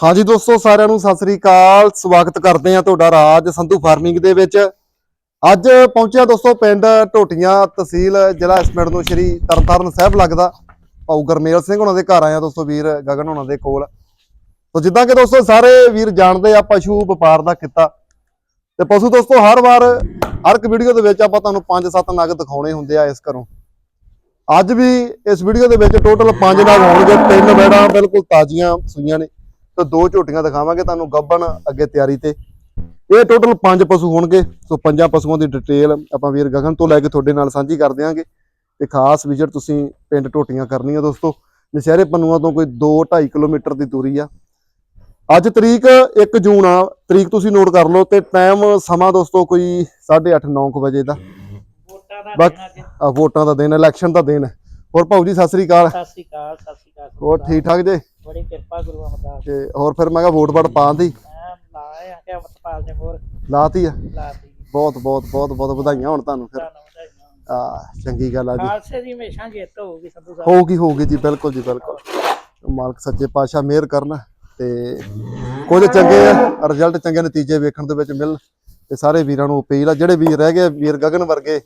ਹਾਂਜੀ ਦੋਸਤੋ, ਸਾਰਿਆਂ ਨੂੰ ਸਤਿ ਸ੍ਰੀ ਅਕਾਲ। ਸਵਾਗਤ ਕਰਦੇ ਆ ਤੁਹਾਡਾ ਰਾਜ ਸੰਧੂ ਫਾਰਮਿੰਗ ਦੇ ਵਿੱਚ। ਅੱਜ ਪਹੁੰਚਿਆ ਦੋਸਤੋ ਪਿੰਡ ਟੋਟੀਆਂ ਤਹਿਸੀਲ, ਜ਼ਿਲ੍ਹਾ ਇਸ ਪਿੰਡ ਨੂੰ ਸ਼੍ਰੀ ਤਰਨਤਾਰਨ ਸਾਹਿਬ ਲੱਗਦਾ। ਭਾਊ ਗਰਮੇਲ ਸਿੰਘ ਉਹਨਾਂ ਦੇ ਘਰ ਆਇਆ ਦੋਸਤੋ ਵੀਰ ਗਗਨ ਉਹਨਾਂ ਦੇ ਕੋਲ। ਤੋ ਜਿੱਦਾਂ ਕਿ ਦੋਸਤੋ ਸਾਰੇ ਵੀਰ ਜਾਣਦੇ ਆ, ਪਸ਼ੂ ਵਪਾਰ ਦਾ ਕਿੱਤਾ। ਤੇ ਪਸ਼ੂ ਦੋਸਤੋ, ਹਰ ਵਾਰ, ਹਰ ਇੱਕ ਵੀਡੀਓ ਦੇ ਵਿੱਚ ਆਪਾਂ ਤੁਹਾਨੂੰ 5-7 ਨਗ ਦਿਖਾਉਣੇ ਹੁੰਦੇ ਆ ਇਸ ਘਰੋਂ। ਅੱਜ ਵੀ ਇਸ ਵੀਡੀਓ ਦੇ ਵਿੱਚ ਟੋਟਲ 5 ਨਗ ਹੋਣਗੇ। ਤਿੰਨ ਬੈੜਾਂ ਬਿਲਕੁਲ ਤਾਜ਼ੀਆਂ ਸੂਈਆਂ ਨੇ। ਤੇ ਦੋ ਝੋਟੀਆਂ ਦਿਖਾਵਾਂਗੇ ਤੁਹਾਨੂੰ ਗੱਬਣ ਅੱਗੇ ਤਿਆਰੀ ਤੇ। ਇਹ ਟੋਟਲ 5 ਪਸ਼ੂ ਹੋਣਗੇ। ਸੋ ਪੰਜਾਂ ਪਸ਼ੂਆਂ ਦੀ ਡਿਟੇਲ ਆਪਾਂ ਵੀਰ ਗਗਨ ਤੋਂ ਲੈ ਕੇ ਤੁਹਾਡੇ ਨਾਲ ਸਾਂਝੀ ਕਰ ਦਿਆਂਗੇ। ਤੇ ਖਾਸ ਵਿਜ਼ਿਟ ਤੁਸੀਂ ਪਿੰਡ ਟੋਟੀਆਂ ਕਰਨੀ ਆ ਦੋਸਤੋ। ਨਸ਼ਹਿਰੇ ਪੰਨੂਆਂ ਤੋਂ ਕੋਈ 2-2.5 ਕਿਲੋਮੀਟਰ ਦੀ ਦੂਰੀ ਆ। ਅੱਜ ਤਰੀਕ 1 ਜੂਨ ਆ। ਤਰੀਕ ਤੁਸੀਂ ਨੋਟ ਕਰ ਲਓ ਤੇ ਟਾਈਮ ਸਮਾਂ ਦੋਸਤੋ ਕੋਈ 8:30 9 ਵਜੇ ਦਾ। ਵੋਟਾਂ ਦਾ ਦਿਨ ਅੱਜ। ਆ ਵੋਟਾਂ ਦਾ ਦਿਨ ਇਲੈਕਸ਼ਨ ਦਾ ਦਿਨ। ਹੋਰ ਭਾਊ ਜੀ ਸਤਿ ਸ੍ਰੀ ਅਕਾਲ। ਸਤਿ ਸ੍ਰੀ ਅਕਾਲ ਸਤਿ ਸ੍ਰੀ ਅਕਾਲ। ਹੋਰ ਠੀਕ ਠਾਕ ਜੇ? ਬੜੀ ਕਿਰਪਾ ਗੁਰੂ ਅਮਰਦਾਸ ਤੇ ਹੋਰ ਫਿਰ ਮੈਂ ਕਿਹਾ ਵੋਟ ਵੜ ਪਾਉਣ ਦੀ? ਮੈਂ ਕਿ ਅਮਰਪਾਲ ਲਾਤੀ ਆ? ਲਾਤੀ। ਬਹੁਤ ਬਹੁਤ ਬਹੁਤ ਬਹੁਤ ਵਧਾਈਆਂ ਹੋਣ ਤੁਹਾਨੂੰ ਫਿਰ। ਤੁਹਾਨੂੰ ਵਧਾਈਆਂ ਆ ਚੰਗੀ ਗੱਲ ਆ ਜੀ। ਖਾਲਸੇ ਦੀ ਹਮੇਸ਼ਾ ਜਿੱਤ ਹੋਊਗੀ ਸੰਧੂ ਸਾਹਿਬ। ਹੋਊਗੀ ਹੋਊਗੀ ਜੀ ਬਿਲਕੁਲ ਜੀ ਬਿਲਕੁਲ। ਮਾਲਕ ਸੱਚੇ ਪਾਤਸ਼ਾਹ ਮਿਹਰ ਕਰਨ ਤੇ ਕੁਝ ਚੰਗੇ ਰਿਜ਼ਲਟ ਚੰਗੇ ਨਤੀਜੇ ਵੇਖਣ ਦੇ ਵਿੱਚ ਮਿਲ ਤੇ ਸਾਰੇ ਵੀਰਾਂ ਨੂੰ ਅਪੀਲ ਆ ਜਿਹੜੇ ਵੀਰ ਰਹਿ ਗਏ ਵੀਰ ਗਗਨ ਵਰਗੇ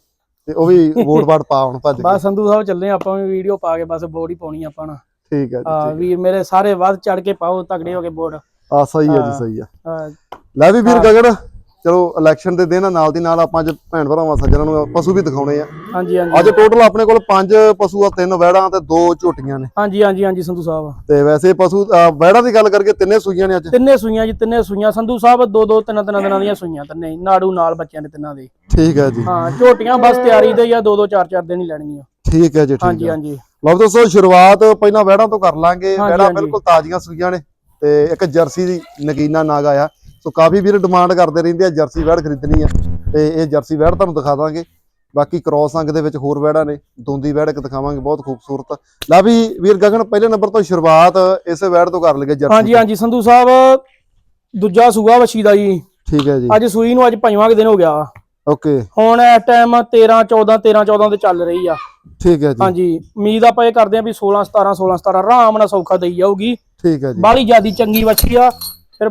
ਤੇ ਉਹ ਵੀ ਵੋਟ ਵਾਟ ਪਾ ਹੁਣ ਭੱਜ ਕੇ। ਬਸ ਸੰਧੂ ਸਾਹਿਬ ਚੱਲੇ ਆਪਾਂ ਵੀ ਵੀਡੀਓ ਪਾ ਕੇ ਬਸ ਹੀ ਪਾਉਣੀ ਆਪਾਂ ਨਾ। ਠੀਕ ਹੈ ਜੀ ਆ ਵੀਰ ਮੇਰੇ ਸਾਰੇ ਵੱਧ ਚੜ ਕੇ ਪਾਓ ਤਗੜੇ ਹੋ ਕੇ ਬੋਰਡ ਆ ਸਹੀ ਹੈ ਜੀ ਹਾਂ। ਸਹੀ ਆ ਲੈ ਵੀ ਵੀਰ ਗਗਨ ਚਲੋ ਇਲੈਕਸ਼ਨ ਦੇ ਦਿਨ ਨਾਲ ਦੀ ਨਾਲ ਆਪਾਂ ਅੱਜ ਭੈਣ ਭਰਾਵਾਂ ਸੱਜਣਾਂ ਨੂੰ ਪਸ਼ੂ ਵੀ ਦਿਖਾਉਣੇ ਆ। ਹਾਂਜੀ ਹਾਂਜੀ। ਅੱਜ ਟੋਟਲ ਆਪਣੇ ਕੋਲ ਪੰਜ ਪਸ਼ੂ ਆ ਤਿੰਨ ਵੈੜਾਂ ਤੇ ਦੋ ਝੋਟੀਆਂ ਨੇ। ਹਾਂਜੀ ਹਾਂਜੀ ਹਾਂਜੀ ਸੰਧੂ ਸਾਹਿਬ। ਤੇ ਵੈਸੇ ਪਸ਼ੂ ਵੈੜਾਂ ਦੀ ਗੱਲ ਕਰਕੇ ਤਿੰਨੇ ਸੂਈਆਂ ਨੇ ਅੱਜ। ਤਿੰਨੇ ਸੂਈਆਂ ਜੀ ਤਿੰਨੇ ਸੂਈਆਂ। ਸੰਧੂ ਸਾਹਿਬ ਦੋ ਦੋ ਤਿੰਨ ਤਿੰਨ ਦਿਨਾਂ ਦੀਆਂ ਸੂਈਆਂ ਤਿੰਨੇ। ਹੀ, ਨਾੜੂ ਨਾਲ ਬੱਚਿਆਂ ਦੇ ਤਿੰਨਾਂ ਦੇ। ਠੀਕ ਹੈ ਜੀ। ਹਾਂ ਝੋਟੀਆਂ ਬਸ ਤਿਆਰੀ ਤੇ ਜਾਂ ਦੋ ਦੋ ਚਾਰ ਚਾਰ ਦਿਨ ਹੀ ਲੈਣਗੀਆਂ। ਠੀਕ ਹੈ ਜੀ ਠੀਕ ਹਾਂਜੀ ਹੈ ਹਾਂਜੀ। ਲਓ ਦੋਸਤੋ ਸ਼ੁਰੂਆਤ ਪਹਿਲਾਂ ਵੈੜਾਂ ਤੋਂ ਕਰ ਲਾਂਗੇ। ਹਾਂਜੀ। ਬਿਲਕੁਲ ਤਾਜ਼ੀਆਂ ਸੂਈਆਂ ਨੇ ਤੇ ਇੱਕ ਜਰਸੀ ਦੀ ਨਗੀਨਾ ਨਾਗ ਆਇਆ। ਸੋ ਕਾਫੀ ਵੀਰ ਡਿਮਾਂਡ ਕਰਦੇ ਰਹਿੰਦੇ ਆ ਜਰਸੀ ਵੈੜ ਖਰੀਦਣੀ ਆ ਤੇ ਇਹ ਜਰਸੀ ਵੈੜ ਤੁਹਾਨੂੰ ਦਿਖਾ ਦਾਂਗੇ। ਬਾਕੀ ਕ੍ਰੋਸ ਅੰਗ ਦੇ ਵਿੱਚ ਹੋਰ ਵੈੜਾਂ ਨੇ ਦੋਂਦੀ ਵੈੜ ਇੱਕ ਦਿਖਾਵਾਂਗੇ ਬਹੁਤ ਖੂਬਸੂਰਤ। ਲੈ ਵੀ ਵੀਰ ਗਗਨ ਪਹਿਲੇ ਨੰਬਰ ਤੋਂ ਸ਼ੁਰੂਆਤ ਇਸੇ ਵੈੜ ਤੋਂ ਕਰ ਲਈਏ ਜਰਸੀ ਹਾਂਜੀ ਹਾਂਜੀ ਸੰਧੂ ਸਾਹਿਬ ਦੂਜਾ ਸੂਆ ਵਛੀ ਦਾ ਜੀ। ਠੀਕ ਹੈ ਜੀ। ਅੱਜ ਸੂਈ ਨੂੰ ਅੱਜ ਪੰਜਵਾਂ ਦਿਨ ਹੋ ਗਿਆ। ਓਕੇ। ਹੁਣ ਇਸ ਟਾਈਮ 13 14 13 14 ਤੇ ਚੱਲ ਰਹੀ ਆ। ਠੀਕ ਹੈ ਜੀ। ਹਾਂਜੀ ਉਮੀਦ ਆਪਾਂ ਇਹ ਕਰਦੇ ਆ ਵੀ 16 17 16 17 ਆਰਾਮ ਨਾਲ ਸੌਖਾ ਦੇਈ ਜਾਊਗੀ। ਠੀਕ ਹੈ ਜੀ। ਬਾਲੀ ਜਿਆਦੀ ਚੰਗੀ ਵੱਛੀ ਆ। ਫਿਰ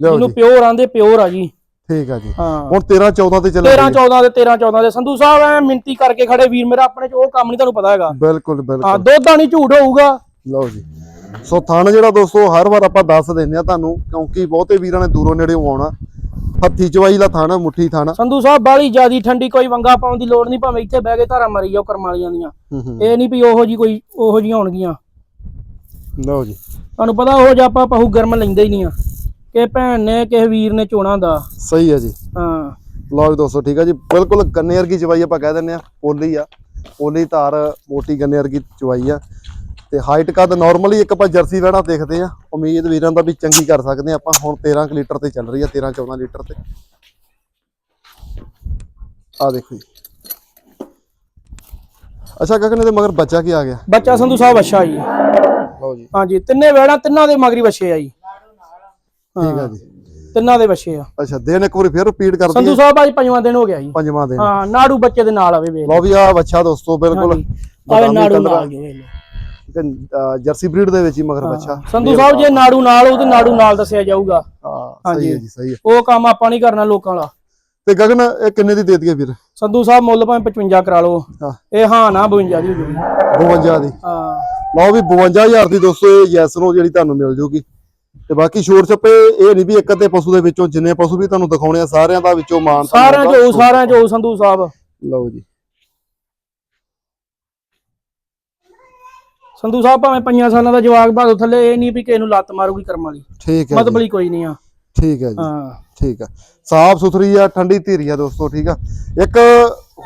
ਜਿਹਨੂੰ ਪਿਓਰ ਆਂਦੇ ਪਿਓਰ ਆ ਜੀ। ਠੀਕ ਹੈ ਜੀ। ਹਾਂ। ਹੁਣ 13 14 ਤੇ ਚੱਲ 13 14 ਦੇ 13 14 ਦੇ ਸੰਧੂ ਸਾਹਿਬ ਐ ਮਿੰਤੀ ਕਰਕੇ ਖੜੇ ਵੀਰ ਮੇਰਾ ਆਪਣੇ ਚ ਉਹ ਕੰਮ ਨਹੀਂ ਤੁਹਾਨੂੰ ਪਤਾ ਹੈਗਾ। ਬਿਲਕੁਲ ਹਾਂ ਬਿਲਕੁਲ ਦੁੱਧ ਨਹੀਂ ਝੂਠ ਹੋਊਗਾ। ਲਓ ਜੀ। ਸੋ ਥਣ ਜਿਹੜਾ ਦੋਸਤੋ ਹਰ ਵਾਰ ਆਪਾਂ ਦੱਸ ਦਿੰਦੇ ਆ ਤੁਹਾਨੂੰ ਕਿਉਂਕਿ ਬਹੁਤੇ ਵੀਰਾਂ ਨੇ ਦੂਰੋਂ ਨੇੜੇ ਆਉਣਾ। ਹੱਥੀ ਚਵਾਈ ਦਾ ਥਣ ਮੁੱਠੀ ਥਣ। ਸੰਧੂ ਸਾਹਿਬ ਬਾਲੀ ਜਿਆਦੀ ਠੰਡੀ ਕੋਈ ਵੰਗਾ ਪਾਉਣ ਦੀ ਲੋੜ ਨਹੀਂ ਭਾਵੇਂ ਇੱਥੇ ਬਹਿ ਕੇ ਧਾਰਾ ਮਰੀ ਜਾਓ ਕਰਮ ਵਾਲੀਆਂ ਦੀਆਂ। ਇਹ ਨਹੀਂ ਵੀ ਉਹੋ ਜੀ ਕੋਈ ਉਹੋ ਜੀਆਂ ਹੋਣਗੀਆਂ। ਲਓ ਜੀ। ਤੁਹਾਨੂੰ ਪਤਾ ਉਹ ਜਿਹਾ ਆਪਾਂ ਪਹੂ ਗਰਮ ਲੈਂਦੇ ਹੀ ਨਹੀਂ ਆ। ਕਿ ਭੈਣ ਨੇ ਕਿਸੇ ਵੀਰ ਨੇ ਚੋਣਾ ਦਾ। ਸਹੀ ਹੈ ਜੀ। ਹਾਂ। ਲਓ ਦੋਸਤੋ ਠੀਕ ਹੈ ਜੀ। ਬਿਲਕੁਲ ਗੰਨੇ ਵਰਗੀ ਚਵਾਈ ਆਪਾਂ ਕਹਿ ਦਿੰਦੇ ਆ ਪੋਲੀ ਆ। ਪੋਲੀ ਧਾਰ ਮੋਟੀ ਗੰਨੇ ਵਰਗੀ ਚਵਾਈ ਆ। ਤੇ ਹਾਈਟ ਕੱਦ ਨਾਰਮਲੀ ਇੱਕ ਆਪਾਂ ਜਰਸੀ ਵਹਿਣਾ ਦੇਖਦੇ ਆ ਉਮੀਦ ਵੀਰਾਂ ਦਾ ਵੀ ਚੰਗੀ ਕਰ ਸਕਦੇ ਆ ਆਪਾਂ ਹੁਣ 13 ਕੁ ਲੀਟਰ ਤੇ ਚੱਲ ਰਹੀ ਆ 13 14 ਲੀਟਰ ਤੇ। ਆ ਦੇਖੋ ਜੀ। ਅੱਛਾ ਗਗਨ ਇਹਦੇ ਮਗਰ ਬੱਚਾ ਕੀ ਆ ਗਿਆ? ਬੱਚਾ ਸੰਧੂ ਸਾਹਿਬ ਅੱਛਾ ਜੀ। ਲਓ ਜੀ। ਹਾਂਜੀ ਤਿੰਨੇ ਵੇੜਾਂ ਤਿੰਨਾਂ ਦੇ ਮਗਰੀ ਬੱਚੇ ਆ ਜੀ। ਠੀਕ ਆ ਜੀ। ਤਿੰਨਾਂ ਦੇ ਬੱਚੇ ਆ। ਅੱਛਾ ਦਿਨ ਇੱਕ ਵਾਰੀ ਫਿਰ ਰਿਪੀਟ ਕਰ ਸੰਧੂ ਸਾਹਿਬ ਅੱਜ ਪੰਜਵਾਂ ਦਿਨ ਹੋ ਗਿਆ ਜੀ। ਪੰਜਵਾਂ ਦਿਨ। ਹਾਂ ਨਾੜੂ ਬੱਚੇ ਦੇ ਨਾਲ ਆਵੇ ਵੇਖ ਲਓ ਵੀ ਆ ਬੱਚਾ ਦੋਸਤੋ ਬਿਲਕੁਲ ਆਵੇ ਨਾੜੂ। ਨਾਲ ਜੋ ਅਹ, ਜਰਸੀ ਬਰੀਡ ਦੇ ਵਿੱਚ ਹੀ ਮਗਰ ਬੱਚਾ। ਸੰਧੂ ਸਾਹਿਬ ਜੇ ਨਾੜੂ ਨਾਲ ਹੋਊ ਤੇ ਨਾੜੂ ਨਾਲ ਦੱਸਿਆ ਜਾਊਗਾ। ਹਾਂ ਸਹੀ ਹੈ। ਜੀ ਸਹੀ ਹੈ। ਉਹ ਕੰਮ ਆਪਾਂ ਨਹੀਂ ਕਰਨਾ ਲੋਕਾਂ ਵਾਲਾ। ਤੇ ਗਗਨ ਇਹ ਕਿੰਨੇ ਦੀ ਦੇ ਦਈਏ ਵੀਰ ਸੰਧੂ ਸਾਹਿਬ ਮੁੱਲ ਭਾਵੇਂ 55 ਕਰਾ ਲਓ। ਇਹ ਹਾਂ ਨਾ 52 ਦੀ ਹੋ ਜੂਗੀ। 52 ਦੀ। ਹਾਂ। ਲਓ ਵੀ 52000 ਦੀ ਦੋਸਤੋ ਇਹ ਯੈਸ ਨੂੰ ਜਿਹੜੀ ਤੁਹਾਨੂੰ ਮਿਲ ਜੂਗੀ। ਤੇ ਬਾਕੀ ਸ਼ੋਰ ਛੱਪੇ ਇਹ ਨਹੀਂ ਵੀ ਇੱਕ ਅੱਧੇ ਪਸ਼ੂ ਦੇ ਵਿੱਚੋਂ ਜਿੰਨੇ ਪਸ਼ੂ ਵੀ ਤੁਹਾਨੂੰ ਦਿਖਾਉਣੇ ਆ ਸਾਰਿਆਂ ਦਾ ਵਿੱਚੋਂ ਮਾਨ ਸਾਰਿਆਂ ਚ ਸਾਰਿਆਂ ਚ ਸੰਧੂ ਸਾਹਿਬ। ਲਓ ਜੀ। ਸੰਧੂ ਸਾਹਿਬ ਭਾਵੇਂ ਪੰਜਾਂ ਸਾਲਾਂ ਦਾ ਜਵਾਕ ਬਾਦੋਂ ਥੱਲੇ ਇਹ ਨਹੀਂ ਵੀ ਕਿਸੇ ਨੂੰ ਲੱਤ ਮਾਰੂਗੀ ਕਰਮ ਵਾਲੀ। ਠੀਕ ਹੈ ਜੀ। ਮਤਬਲੀ ਕੋਈ ਨਹੀਂ ਆ। ਠੀਕ ਹੈ ਜੀ। ਹਾਂ। ਠੀਕ ਆ ਸਾਫ਼ ਸੁਥਰੀ ਆ ਠੰਡੀ ਧੀਰੀ ਆ ਦੋਸਤੋ ਠੀਕ ਆ। ਇੱਕ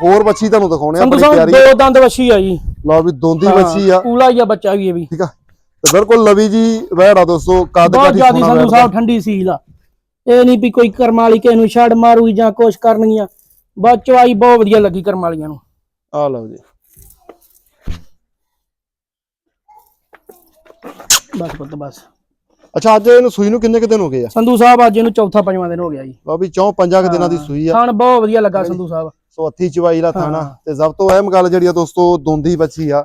ਹੋਰ ਬੱਚੀ ਤੁਹਾਨੂੰ ਦਿਖਾਉਣੇ ਆ ਬੜੀ ਪਿਆਰੀ ਦੋ ਦੰਦ ਵੱਛੀ ਆ ਜੀ। ਲਓ ਵੀ ਦੋਂਦੀ ਬੱਚੀ ਆ। ਪੂਲਾ ਹੀ ਆ ਬੱਚਾ ਵੀ ਇਹ ਵੀ। ਠੀਕ ਆ। ਤੇ ਬਿਲਕੁਲ ਲਵੀ ਜੀ ਵਹਿੜ ਆ ਦੋਸਤੋ ਕੱਦ ਬਹੁਤ ਕਾਠੀ ਜ਼ਿਆਦੀ ਸੋਹਣਾ ਸੰਧੂ ਸਾਹਿਬ ਠੰਡੀ ਸੀਲ ਆ। ਇਹ ਨਹੀਂ ਵੀ ਕੋਈ ਕਰਮ ਵਾਲੀ ਕਿਸੇ ਨੂੰ ਛੱਡ ਮਾਰੂਗੀ ਜਾਂ ਕੁਛ ਕਰਨਗੀਆਂ। ਬਸ ਚਵਾਈ ਬਹੁਤ ਵਧੀਆ ਲੱਗੀ ਕਰਮ ਵਾਲੀਆਂ ਨੂੰ। ਆ ਲਓ ਜੀ। ਬਸ ਪੁੱਤ ਬਸ। ਅੱਛਾ ਅੱਜ ਇਹਨੂੰ ਸੂਈ ਨੂੰ ਕਿੰਨੇ ਕੁ ਦਿਨ ਹੋ ਗਏ ਆ? ਸੰਧੂ ਸਾਹਿਬ ਅੱਜ ਇਹਨੂੰ ਚੌਥਾ ਪੰਜਵਾਂ ਦਿਨ ਹੋ ਗਿਆ ਜੀ। ਵੀ ਚੌਂ ਪੰਜਾਂ ਕੁ ਦਿਨਾਂ ਦੀ ਸੂਈ ਆ। ਖਾਣ ਬਹੁਤ ਵਧੀਆ ਲੱਗਾ ਸੰਧੂ ਸਾਹਿਬ। ਸੋ ਹੱਥੀ ਚਵਾਈ ਦਾ ਥਾਣਾ। ਤੇ ਸਭ ਤੋਂ ਅਹਿਮ ਗੱਲ ਜਿਹੜੀ ਆ ਦੋਸਤੋ ਦੋਂਦੀ ਬੱਚੀ ਆ।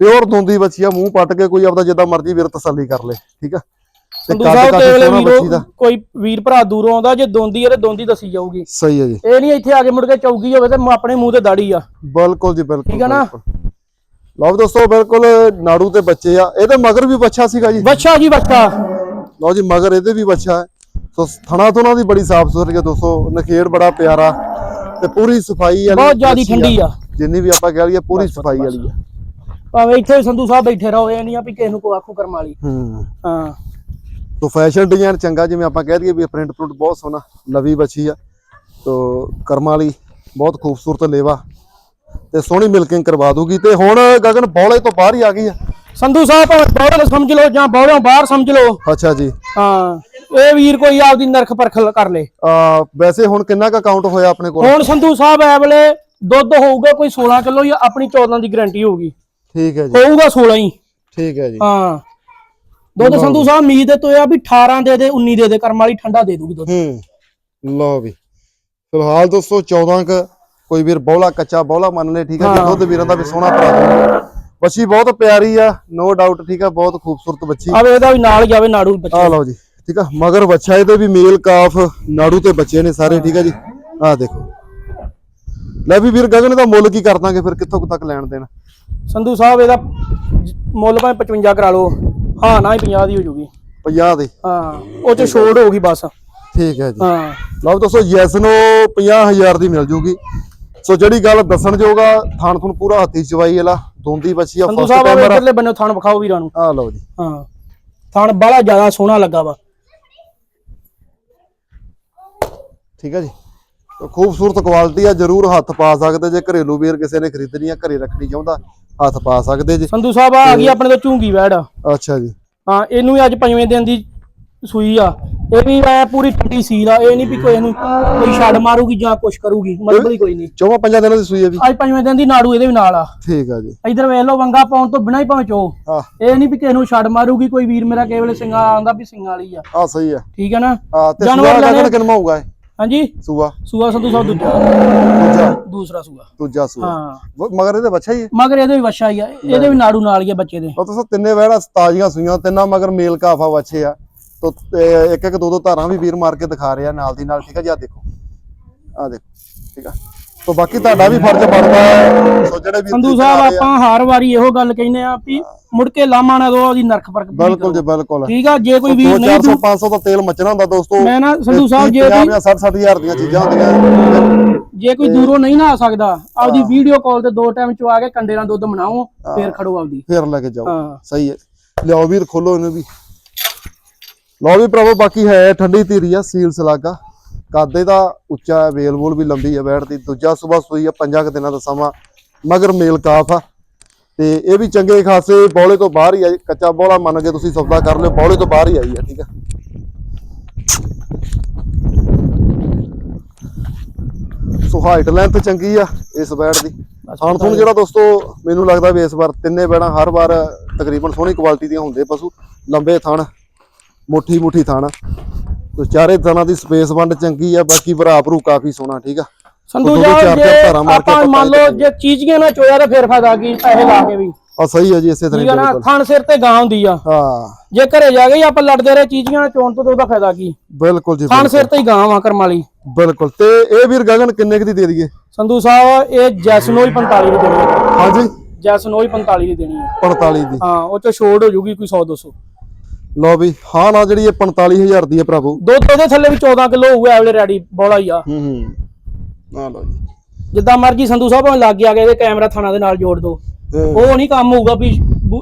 ਪਿਓਰ ਦੁੰਦੀ ਬੱਚੀ ਆ ਮੂੰਹ ਪੱਟ ਕੇ ਕੋਈ ਆਪਦਾ ਜਿੱਦਾਂ ਮਰਜ਼ੀ ਵੀਰ ਤਸੱਲੀ ਕਰ ਲੇ ਠੀਕ ਆ? ਸੰਧੂ ਸਾਹਿਬ ਤੇ ਬੱਚੀ ਵੀਰੋ ਕੋਈ ਵੀਰ ਭਰਾ ਦੂਰੋਂ ਆਉਂਦਾ ਜੇ ਦੋਂਦੀ ਹੈ ਤੇ ਦੋਂਦੀ ਦੱਸੀ ਜਾਊਗੀ। ਸਹੀ ਹੈ ਜੀ। ਇਹ ਨਹੀਂ ਇੱਥੇ ਆ ਕੇ ਮੁੜ ਕੇ ਚੌਕੀ ਹੋਵੇ ਤੇ ਆਪਣੇ ਮੂੰਹ ਤੇ ਦਾੜੀ ਆ। ਬਿਲਕੁਲ ਜੀ ਬਿਲਕੁਲ ਠੀਕ ਆ ਨਾ? ਲਓ ਦੋਸਤੋ ਬਿਲਕੁਲ ਨਾੜੂ ਤੇ ਬੱਚੇ ਆ। ਇਹਦੇ ਮਗਰ ਵੀ ਬੱਚਾ ਸੀਗਾ ਜੀ। ਬੱਚਾ ਜੀ ਬੱਚਾ। ਲਓ ਜੀ ਮਗਰ ਇਹਦੇ ਵੀ ਬੱਚਾ ਹੈ। ਸੋ ਥਣਾ ਥੁਣਾ ਦੀ ਬੜੀ ਸਾਫ਼ ਸੁਥਰੀ ਹੈ ਦੋਸਤੋ। ਨਖੇੜ ਬੜਾ ਪਿਆਰਾ ਤੇ ਪੂਰੀ ਸਫ਼ਾਈ ਵਾਲੀ ਬਹੁਤ ਜ਼ਿਆਦੀ ਠੰਡੀ ਆ। ਜਿੰਨੀ ਵੀ ਆਪਾਂ ਕਹਿ ਲਈਏ ਪੂਰੀ ਸਫ਼ਾਈ ਵਾਲੀ ਆ। ਭਾਵੇਂ ਇੱਥੇ ਸੰਧੂ ਸਾਹਿਬ ਬੈਠੇ ਰਹੋ ਇਹ ਨਹੀਂ ਆ ਵੀ ਕਿਸੇ ਨੂੰ ਕੋ ਆਖੂ ਕਰਮ ਵਾਲੀ। ਹੂੰ। ਹਾਂ। ਤੋ ਫੈਸ਼ਨ ਡਿਜ਼ਾਈਨ ਚੰਗਾ ਜਿਵੇਂ ਆਪਾਂ ਕਹਿ ਦਈਏ ਵੀ ਪ੍ਰਿੰਟ ਪ੍ਰਿੰਟ ਬਹੁਤ ਸੋਹਣਾ ਨਵੀਂ ਬੱਚੀ ਆ। ਤੋ ਕਰਮਾਂ ਵਾਲੀ ਬਹੁਤ ਖੂਬਸੂਰਤ ਲੇਵਾ। ਤੇ ਸੋਹਣੀ ਮਿਲਕਿੰਗ ਕਰਵਾ ਦੂਗੀ ਤੇ ਹੁਣ ਗਗਨ ਬੌਲੇ ਤੋਂ ਬਾਹਰ ਹੀ ਆ ਗਈ ਆ। ਸੰਧੂ ਸਾਹਿਬ ਭਾਵੇਂ ਬੌੜਾ ਸਮਝ ਲਓ ਜਾਂ ਬੌੜੋਂ ਬਾਹਰ ਸਮਝ ਲਓ। ਅੱਛਾ ਜੀ। ਹਾਂ ਇਹ ਵੀਰ ਕੋਈ ਆਪਦੀ ਨਰਖ ਪਰਖ ਕਰ ਲੇ। ਆ ਵੈਸੇ ਹੁਣ ਕਿੰਨਾ ਕੁ ਕਾਊਂਟ ਹੋਇਆ ਆਪਣੇ ਕੋਲ? ਹੁਣ ਸੰਧੂ ਸਾਹਿਬ ਐ ਵੇਲੇ ਦੁੱਧ ਹੋਊਗਾ ਕੋਈ 16 ਕਿਲੋ ਜਾਂ ਆਪਣੀ 14 ਦੀ ਗਾਰੰਟੀ ਹੋਊਗੀ। ਠੀਕ ਹੈ ਜੀ। ਹੋਊਗਾ 16 ਹੀ। ਠੀਕ ਹੈ ਜੀ। ਹਾਂ। ਦੁੱਧ ਸੰਧੂ ਸਾਹਿਬ ਉਮੀਦ ਤੇ ਆ ਵੀ 18 ਦੇ ਦੇ 19 ਦੇ ਦੇ ਕਰਮ ਵਾਲੀ ਠੰਡਾ ਦੇ ਦੂਗੀ ਦੁੱਧ। ਹੂੰ ਲਓ ਵੀ। ਫਿਲਹਾਲ ਦੋਸਤੋ 14 ਕ ਕੋਈ ਵੀਰ ਬੌਲਾ ਕੱਚਾ ਬੌਲਾ ਮੰਨ ਲੈ ਠੀਕ ਹੈ ਜੀ। ਦੁੱਧ ਵੀਰਾਂ ਦਾ ਵੀ ਸੋਹਣਾ ਭਰਾ ਦੂਗਾ ਬੱਚੀ ਬਹੁਤ ਪਿਆਰੀ ਆ ਨੋ ਡਾਊਟ ਠੀਕ ਆ ਬਹੁਤ ਖੂਬਸੂਰਤ ਬੱਚੀ ਆਵੇ ਇਹਦਾ ਵੀ ਨਾਲ ਜਾਵੇ ਨਾੜੂ ਬੱਚਾ। ਆ ਲਓ ਜੀ ਠੀਕ ਆ ਮਗਰ ਬੱਚਾ ਇਹਦੇ ਵੀ ਮੇਲ ਕਾਫ ਨਾੜੂ ਤੇ ਬੱਚੇ ਨੇ ਸਾਰੇ ਠੀਕ ਆ ਜੀ। ਆ ਦੇਖੋ। ਲੈ ਵੀ ਵੀਰ ਗਗਨ ਦਾ ਮੁੱਲ ਕੀ ਕਰ ਦਾਂਗੇ ਫਿਰ ਕਿੱਥੋਂ ਤੱਕ ਲੈਣ ਦੇਣਾ? ਸੰਧੂ ਸਾਹਿਬ ਇਹਦਾ ਮੁੱਲ ਭਾਵੇਂ 55 ਕਰਾ ਲਓ। ਹਾਂ ਨਾ ਹੀ 50 ਦੀ ਹੋ ਜੂਗੀ। 50 ਦੇ। ਹਾਂ ਉਹ ਚ ਛੋੜ ਹੋਊਗੀ ਬਸ। ਠੀਕ ਹੈ ਜੀ। ਹਾਂ। ਲਓ ਦੋਸਤੋ ਯੈਸ ਨੋ 50000 ਦੀ ਮਿਲ ਜੂਗੀ। ਸੋ ਜਿਹੜੀ ਗੱਲ ਦੱਸਣ ਜੋਗਾ ਥਾਣ ਥੁਣ ਪੂਰਾ ਹੱਥੀ ਚਵਾਈ ਵਾਲਾ ਦੋਂਦੀ ਬੱਚੀ ਆ ਸੰਧੂ ਫਸਟ ਸਾਹਿਬ ਆਵੇ ਟਾਈਮਰ ਇਧਰਲੇ ਬੰਨੇ ਥਣ ਵਿਖਾਓ ਵੀਰਾਂ ਨੂੰ। ਆ ਲਓ ਜੀ। ਹਾਂ। ਥਣ ਬੜਾ ਜ਼ਿਆਦਾ ਸੋਹਣਾ ਲੱਗਾ ਵਾ। ਠੀਕ ਹੈ ਜੀ। ਤਾਂ ਖੂਬਸੂਰਤ ਕੁਆਲਿਟੀ ਆ ਜਰੂਰ ਹੱਥ ਪਾ ਸਕਦੇ ਜੇ ਘਰੇਲੂ ਵੀਰ ਕਿਸੇ ਨੇ ਖਰੀਦਣੀ ਆ ਘਰੇ ਰੱਖਣੀ ਚਾਹੁੰਦਾ ਹੱਥ ਪਾ ਸਕਦੇ ਜੀ। ਸੰਧੂ ਸਾਹਿਬ ਆ ਗਈ ਆਪਣੇ ਤੋਂ ਝੂੰਗੀ ਵੈੜ। ਅੱਛਾ ਜੀ। ਹਾਂ ਇਹਨੂੰ ਵੀ ਅੱਜ ਪੰਜਵੇਂ ਦਿਨ ਦੀ ਸੂਈ ਆ। ਇਹ ਵੀ ਮੈਂ ਪੂਰੀ ਠੰਡੀ ਸੀਲ ਆ। ਇਹ ਨਹੀਂ ਵੀ ਕੋਈ ਇਹਨੂੰ ਕੋਈ ਛੱਡ ਮਾਰੂਗੀ ਜਾਂ ਕੁਛ ਕਰੂਗੀ। ਮਤਲਬ ਹੀ ਕੋਈ ਨਹੀਂ। ਚੌਵਾਂ ਪੰਜਾਂ ਦਿਨਾਂ ਦੀ ਸੂਈ ਹੈ ਵੀ। ਅੱਜ ਪੰਜਵੇਂ ਦਿਨ ਦੀ ਨਾੜੂ ਇਹਦੇ ਵੀ ਨਾਲ ਆ। ਠੀਕ ਆ ਜੀ। ਇਧਰ ਵੇਖ ਲਓ ਵੰਗਾ ਪਾਉਣ ਤੋਂ ਬਿਨਾਂ ਹੀ ਭਾਵੇਂ ਚੋ। ਆ ਇਹ ਨਹੀਂ ਵੀ ਕਿਸੇ ਨੂੰ ਛੱਡ ਮਾਰੂਗੀ ਕੋਈ ਵੀਰ ਮੇਰਾ ਕਿਸੇ ਵੇਲੇ ਸਿੰਘਾ ਆਂਦਾ ਵੀ ਸਿੰਘਾਂ ਵਾਲੀ ਆ। ਆ ਸਹੀ ਆ। ਠੀਕ ਨਾ? ਆ ਤੇ ਜਾਨਵਰ ਲੈਣੇ- ਕਿੰਨਾ ਹੋਊਗਾ ਇਹ? ਹਾਂਜੀ? ਸੂਆ। ਸੂਆ ਸੰਧੂ ਸਾਹਿਬ ਦੂਜਾ। ਦੂਜਾ। ਦੂਸਰਾ ਸੂਆ। ਦੂਜਾ ਸੂਆ। ਹਾਂ। ਮਗਰ ਇਹਦੇ ਬੱਚਾ ਹੀ ਹੈ ਮਗਰ ਇਹਦੇ ਵੀ ਵੱਛਾ ਹੀ ਆ। ਇਹਦੇ ਵੀ ਨਾੜੂ ਨਾਲ ਹੀ ਆ ਬੱਚੇ ਦੇ। ਉਹ ਤੁਸੀਂ ਤਿੰਨੇ ਵਹਿੜਾ ਤਾਜ਼ੀਆਂ ਸੂਈਆਂ ਤਿੰਨਾਂ ਮਗਰ ਮੇਲ ਕਾਫਾ ਬੱਚੇ ਆ। ਤੋ ਇੱਕ ਇੱਕ ਦੋ ਦੋ ਧਾਰਾਂ ਵੀ ਵੀਰ ਮਾਰ ਕੇ ਦਿਖਾ ਰਿਹਾ ਨਾਲ ਦੀ ਨਾਲ ਠੀਕ ਆ ਜੀ? ਆ ਦੇਖੋ। ਆ ਦੇਖੋ ਠੀਕ ਆ? ਤੋ ਬਾਕੀ ਤੁਹਾਡਾ ਵੀ ਫਰਜ਼ ਬਣਦਾ ਹੈ। ਸੋ ਜਿਹੜੇ ਵੀਰ ਸੰਧੂ ਸਾਹਿਬ ਆਪਾਂ ਹਰ ਵਾਰੀ ਇਹੋ ਗੱਲ ਕਹਿੰਦੇ ਆ ਵੀ ਮੁੜ ਕੇ ਲਾਮਾ ਨਾ ਦੋ ਉਹਦੀ ਨਰਖ ਪੂਰੀ ਬਿਲਕੁਲ ਜੀ। ਬਿਲਕੁਲ। ਠੀਕ ਆ ਜੇ ਕੋਈ ਵੀਰ ਨਹੀਂ 400 500 ਦਾ ਤੇਲ ਮਚਣਾ ਹੁੰਦਾ ਦੋਸਤੋ। ਮੈਂ ਨਾ ਸੰਧੂ ਸਾਹਿਬ ਜੇ 50 ਕੋਈ ਜਾਂ 60 ਹਜ਼ਾਰ ਦੀਆਂ ਚੀਜ਼ਾਂ ਹੁੰਦੀਆਂ। ਜੇ ਕੋਈ ਦੂਰੋਂ ਨਹੀਂ ਨਾ ਆ ਸਕਦਾ ਆਪਦੀ ਵੀਡੀਓ ਕਾਲ ਤੇ ਦੋ ਟਾਈਮ ਚ ਆ ਕੇ ਕੰਡੇ ਨਾਲ ਦੁੱਧ ਬਣਾਓ ਫੇਰ ਖੜੋ ਆਪਦੀ। ਫੇਰ ਲੈ ਕੇ ਜਾਓ। ਸਹੀ ਹੈ। ਲਿਆਓ ਵੀਰ ਖੋਲੋ ਇਹਨੂੰ ਵੀ। ਲਓ ਵੀ ਭਰਾਵੋ ਬਾਕੀ ਹੈ ਠੰਡੀ ਧੀਰੀ ਆ ਸੀਲ ਸਲਾਗਾ। ਕਾਦੇ ਦਾ ਉੱਚਾ ਹੈ ਵੇਲ ਵੂਲ ਵੀ ਲੰਬੀ ਹੈ ਬੈਠ ਦੀ। ਦੂਜਾ ਸਵੇਰ ਸੂਈ ਆ ਪੰਜਾਂ ਕੁ ਦਿਨਾਂ ਦਾ ਸਮਾਂ ਮਗਰ ਮੇਲ ਕਾਫ ਆ। ਤੇ ਇਹ ਵੀ ਚੰਗੇ ਖਾਸੇ ਬੌਲੇ ਤੋਂ ਬਾਹਰ ਹੀ ਆ ਕੱਚਾ ਬੌਲਾ ਮੰਨ ਕੇ ਤੁਸੀਂ ਸੌਦਾ ਕਰ ਲਿਓ ਬੌਲੇ ਤੋਂ ਬਾਹਰ ਹੀ ਆਈ ਆ ਠੀਕ ਆ। ਸੋ ਹਾਈਟ ਲੈਂਥ ਚੰਗੀ ਆ ਇਸ ਬੈੜ ਦੀ। ਥਣ ਥੁਣ ਜਿਹੜਾ ਦੋਸਤੋ ਮੈਨੂੰ ਲੱਗਦਾ ਵੀ ਇਸ ਵਾਰ ਤਿੰਨੇ ਬੈੜਾਂ ਹਰ ਵਾਰ ਤਕਰੀਬਨ ਸੋਹਣੀ ਕੁਆਲਿਟੀ ਦੀਆਂ ਹੁੰਦੇ ਪਸ਼ੂ। ਲੰਬੇ ਥਣ ਮੁੱਠੀ ਮੁੱਠੀ ਥਣ। ਤੇ ਚਾਰੇ ਥਣਾਂ ਦੀ ਸਪੇਸ ਵੰਡ ਚੰਗੀ ਆ ਬਾਕੀ ਭਰਾ ਭਰੂ ਕਾਫੀ ਸੋਹਣਾ ਠੀਕ ਆ? ਸੰਧੂ ਜੇ ਆਪਾਂ ਮੰਨ ਲਓ ਜੇ ਚੀਜ਼ੀਆਂ ਨਾ ਚੋਇਆ ਤਾਂ ਫੇਰ ਫਾਇਦਾ ਕੀ ਪੈਸੇ ਲਾ ਕੇ ਵੀ। ਆ ਸਹੀ ਆ ਜੀ ਇਸੇ ਤਰ੍ਹਾਂ ਨਾ ਬਿਲਕੁਲ। ਥਣ ਸਿਰ ਤੇ ਗਾਂ ਹੁੰਦੀ ਆ। ਹਾਂ। ਜੇ ਘਰੇ ਜਾ ਹੀ ਆਪਾਂ ਲੜਦੇ ਰਹੇ ਚੀਜ਼ੀਆਂ ਚੋਣ ਤੋਂ ਉਹਦਾ ਫਾਇਦਾ ਕੀ? ਬਿਲਕੁਲ ਜੀ ਥਣ। ਸਿਰ ਤੇ ਹੀ ਗਾਂ ਵਾ ਕਰਮ ਵਾਲੀ। ਬਿਲਕੁਲ। ਤੇ ਇਹ ਵੀਰ ਗਗਨ ਕਿੰਨੇ ਕੁ ਦੀ ਦੇ ਦਈਏ? ਸੰਧੂ ਸਾਹਿਬ ਇਹ ਜੈਸਨੋ ਹੀ 45 ਦੀ ਦੇਣੀ ਹੈ ਹਾਂਜੀ। ਜੈਸਨੋ ਹੀ 45 ਦੀ ਦੇਣੀ ਹੈ 45 ਦੀ। ਹਾਂ ਉਹ ਚ ਛੋੜ ਹੋ ਜੂਗੀ ਕੋਈ 100 200 ਲਓ ਵੀ ਹਾਂ ਨਾ ਜਿਹੜੀ ਇਹ 45000 ਦੀ ਹੈ ਭਰਾਵੋ ਦੁੱਧ ਉਹਦੇ ਥੱਲੇ ਵੀ 14 ਕਿਲੋ ਹੋਊਗਾ ਐਵਲੇ ਰੈਡੀ ਬੋਲਾ ਹੀ ਆ। ਹੂੰ ਹੂੰ। ਆ ਲਓ ਜੀ। ਜਿੱਦਾਂ ਮਰਜ਼ੀ ਸੰਧੂ ਸਾਹਿਬ ਭਾਵੇਂ ਲੱਗ ਗਿਆ ਇਹਦੇ ਕੈਮਰਾ ਥਾਣਾ ਦੇ ਨਾਲ ਜੋੜ ਦੋ। ਹਾਂ। ਉਹ ਨਹੀਂ ਕੰਮ ਹੋਊਗਾ ਵੀ